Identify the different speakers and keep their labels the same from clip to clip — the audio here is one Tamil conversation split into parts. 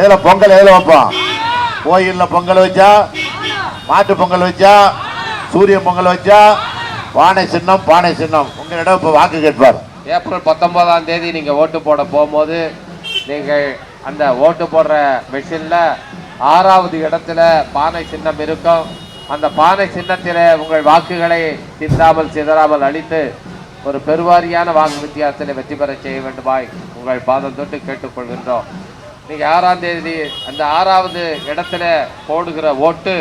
Speaker 1: எதுல பொங்கல் எதுல வைப்போம்? கோயில்ல பொங்கல் வச்சா மாட்டு பொங்கல் வச்சா சூரிய பொங்கல் வச்சா பானை சின்னம் பானை சின்னம். உங்களிடம் இப்ப வாக்கு கேட்பார்.
Speaker 2: ஏப்ரல் பத்தொன்பதாம் தேதி நீங்கள் ஓட்டு போட போகும்போது நீங்கள் அந்த ஓட்டு போடுற மெஷினில் ஆறாவது இடத்துல பானை சின்னம் இருக்கும். அந்த பானை சின்னத்தில் உங்கள் வாக்குகளை சிந்தாமல் சிதறாமல் அளித்து ஒரு பெருவாரியான வாக்கு வித்தியாசத்தில் வெற்றி பெற செய்ய வேண்டுமாய் உங்கள் பாதம் தொட்டு கேட்டுக்கொள்கின்றோம். நீங்கள் ஆறாம் தேதி அந்த ஆறாவது இடத்துல போடுகிற ஓட்டு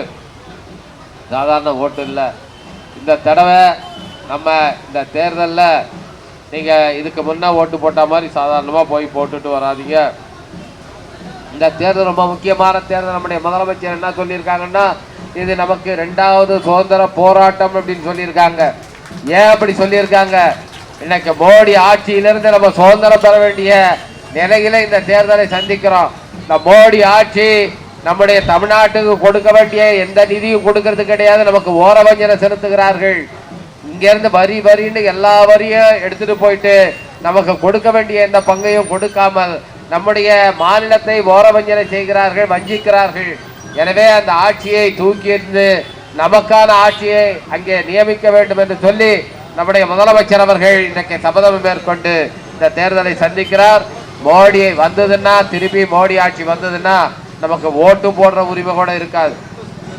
Speaker 2: சாதாரண ஓட்டு இல்லை. இந்த தடவை நம்ம இந்த தேர்தலில் நீங்கள் இதுக்கு முன்னே ஓட்டு போட்ட மாதிரி சாதாரணமாக போய் போட்டுட்டு வராதீங்க. இந்த தேர்தல் ரொம்ப முக்கியமான தேர்தல். நம்முடைய முதலமைச்சர் என்ன சொல்லியிருக்காங்கன்னா இது நமக்கு ரெண்டாவது சுதந்திர போராட்டம் அப்படின்னு சொல்லியிருக்காங்க. ஏன் அப்படி சொல்லியிருக்காங்க? இன்னைக்கு மோடி ஆட்சியிலிருந்து நம்ம சுதந்திரம் பெற வேண்டிய நிலையில இந்த தேர்தலை சந்திக்கிறோம். இந்த மோடி ஆட்சி நம்முடைய தமிழ்நாட்டுக்கு கொடுக்க வேண்டிய எந்த நிதியும் கொடுக்கறது கிடையாது. நமக்கு ஓரவஞ்சனை செலுத்துகிறார்கள். இங்கேருந்து வரி வரின்னு எல்லா வரியும் எடுத்துட்டு போயிட்டு நமக்கு கொடுக்க வேண்டிய எந்த பங்கையும் கொடுக்காமல் நம்முடைய மாநிலத்தை ஓரவஞ்சனை செய்கிறார்கள் வஞ்சிக்கிறார்கள். எனவே அந்த ஆட்சியை தூக்கி இருந்து நமக்கான ஆட்சியை அங்கே நியமிக்க வேண்டும் என்று சொல்லி நம்முடைய முதலமைச்சர் அவர்கள் இன்றைக்கு சபதம் மேற்கொண்டு இந்த தேர்தலை சந்திக்கிறார். மோடி வந்ததுன்னா திருப்பி மோடி ஆட்சி வந்ததுன்னா நமக்கு ஓட்டு போடுற உரிமை கூட இருக்காது.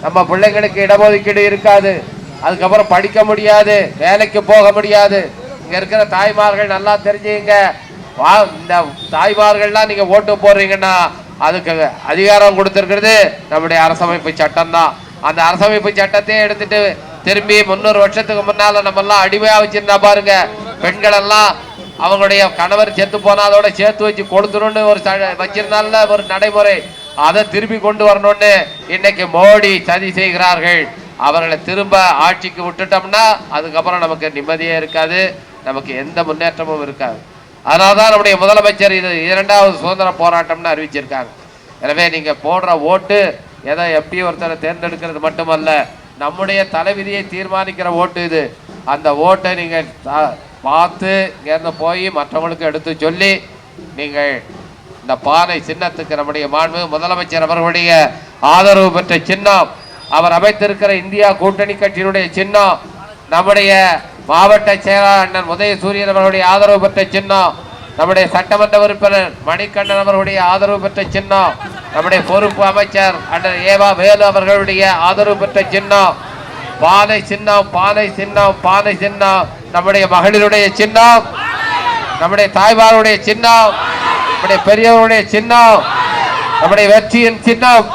Speaker 2: நம்ம பிள்ளைங்களுக்கு இடஒதுக்கீடு இருக்காது. அதுக்கப்புறம் படிக்க முடியாது வேலைக்கு போக முடியாது. இங்கே இருக்கிற தாய்மார்கள் நல்லா தெரிஞ்சுங்க. வா இந்த தாய்மார்கள்லாம் நீங்கள் ஓட்டு போடுறீங்கன்னா அதுக்கு அதிகாரம் கொடுத்துருக்கிறது நம்முடைய அரசமைப்பு சட்டம் தான் அந்த அரசமைப்பு சட்டத்தையே எடுத்துட்டு திரும்பி முந்நூறு வருஷத்துக்கு முன்னால் நம்மெல்லாம் அடிமையாக வச்சுருந்தா பாருங்க பெண்கள் எல்லாம் அவங்களுடைய கணவர் செத்து போனா அதோட சேர்த்து வச்சு கொடுத்துருன்னு ஒரு ச- வச்சிருந்தால ஒரு நடைமுறை. அதை திரும்பி கொண்டு வரணும்னு இன்னைக்கு மோடி சதி செய்கிறார்கள். அவர்களை திரும்ப ஆட்சிக்கு விட்டுட்டோம்னா அதுக்கப்புறம் நமக்கு நிம்மதியே இருக்காது. நமக்கு எந்த முன்னேற்றமும் இருக்காது. அதனால தான் நம்முடைய முதலமைச்சர் இது இரண்டாவது சுதந்திர போராட்டம்னு அறிவிச்சிருக்காங்க எனவே நீங்கள் போடுற ஓட்டு ஏதோ எப்படி ஒருத்தரை தேர்ந்தெடுக்கிறது மட்டுமல்ல நம்முடைய தலைவிதியை தீர்மானிக்கிற ஓட்டு இது. அந்த ஓட்டை நீங்கள் பார்த்து இங்கேருந்து போய் மற்றவங்களுக்கு எடுத்து சொல்லி நீங்கள் இந்த பானை சின்னத்துக்கு நம்முடைய மாண்பு முதலமைச்சர் அவர்களுடைய ஆதரவு பெற்ற சின்னம் அவர் அமைத்திருக்கிற இந்தியா கூட்டணி கட்சியினுடைய சின்னம் நம்முடைய மாவட்ட செயலாளர் அண்ணன் உதயசூரியன் அவர்களுடைய ஆதரவு பெற்ற சின்னம் நம்முடைய சட்டமன்ற உறுப்பினர் மணிகண்டன் அவர்களுடைய ஆதரவு பெற்ற சின்னம் நம்முடைய பொறுப்பு அமைச்சர் அண்ணன் ஏவா வேலு அவர்களுடைய ஆதரவு பெற்ற சின்னம். பானை சின்னம் பானை சின்னம் பானை சின்னம். நம்முடைய மகளிருடைய சின்னம் நம்முடைய தாய்மாருடைய சின்னம் நம்முடைய பெரியவருடைய சின்னம் நம்முடைய வெற்றியின் சின்னம்.